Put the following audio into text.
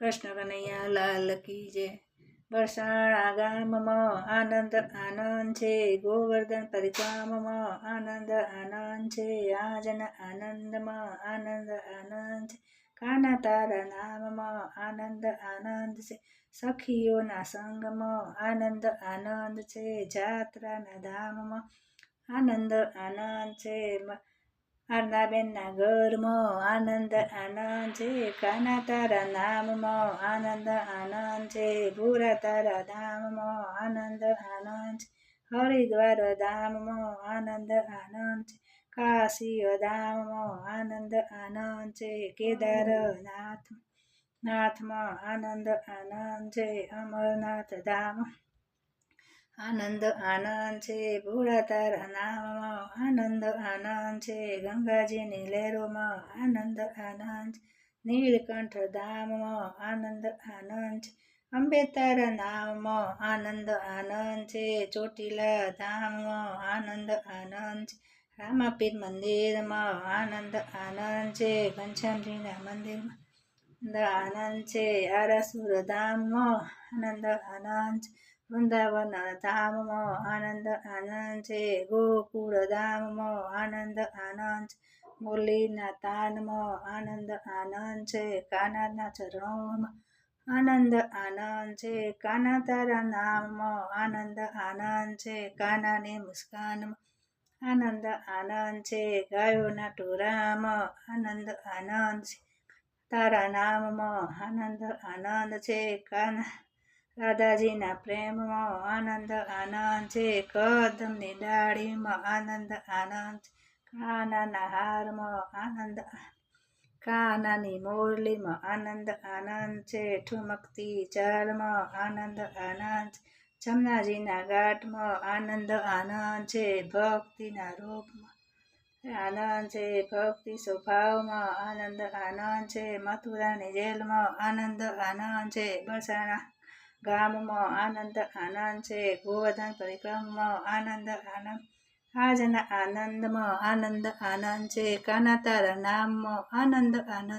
કૃષ્ણ કનૈયા લાલ કી જય વરસાણા ગામમાં આનંદ આનંદ છે, ગોવર્ધન પરિક્રમમાં આનંદ આનંદ છે, આજન આનંદમાં આનંદ આનંદ છે, કાના તારા નામમાં આનંદ આનંદ છે, સખીઓના સંગમાં આનંદ આનંદ છે, જાત્રાના ધામમાં આનંદ આનંદ છે આરનાબેનના ઘરમાં આનંદ આનંદ છે કાના તારા નામમાં આનંદ આનંદ છે ભૂરા તારા ધામમાં આનંદ આનંદ છે હરિદ્વાર ધામમાં આનંદ આનંદ છે કાશી ધામમાં આનંદ આનંદ છે કેદારનાથ નાથમાં આનંદ આનંદ છે અમરનાથ ધામ આનંદ આનંદ છે ભોળા તારા નામમાં આનંદ આનંદ છે, ગંગાજીની લહેરોમાં આનંદ આનંદ, નીલકંઠ ધામમાં આનંદ આનંદ છે અંબે તારા નામમાં આનંદ આનંદ છે, ચોટીલા ધામમાં આનંદ આનંદ છે રામાપીર મંદિરમાં આનંદ આનંદ છે, ઘનશ્યામજીના મંદિરમાં આનંદ છે આરાસુર આનંદ આનંદ વૃંદાવન ધામમાં આનંદ આનંદ છે ગોકુળ આનંદ આનંદ મુરલીના તાનમાં આનંદ આનંદ છે કાનાના ચરણોમાં આનંદ આનંદ છે કાના તારા નામમાં આનંદ આનંદ છે કાનાની મુસ્કાનમાં આનંદ આનંદ છે ગાયોના ટોરામાં આનંદ આનંદ છે તારા નામમાં આનંદ આનંદ છે, કાન રાધાજીના પ્રેમમાં આનંદ આનંદ છે, કદમની ડાળીમાં આનંદ આનંદ. કાનાના હારમાં આનંદ, કાનાની મોરલીમાં આનંદ આનંદ છે, ઠુમકતી ચાલમાં આનંદ આનંદ. જમનાજીના ગાંઠમાં આનંદ આનંદ છે, ભક્તિના રૂપમાં આનંદ છે, ભક્તિ સ્વભાવમાં આનંદ આનંદ છે, મથુરાની જેલમાં આનંદ આનંદ છે, બરસાણા ગામમાં આનંદ આનંદ છે, ગોવર્ધન પરિક્રમમાં આનંદ આનંદ. આજના આનંદમાં આનંદ આનંદ છે કાના તારા નામમાં આનંદ આનંદ.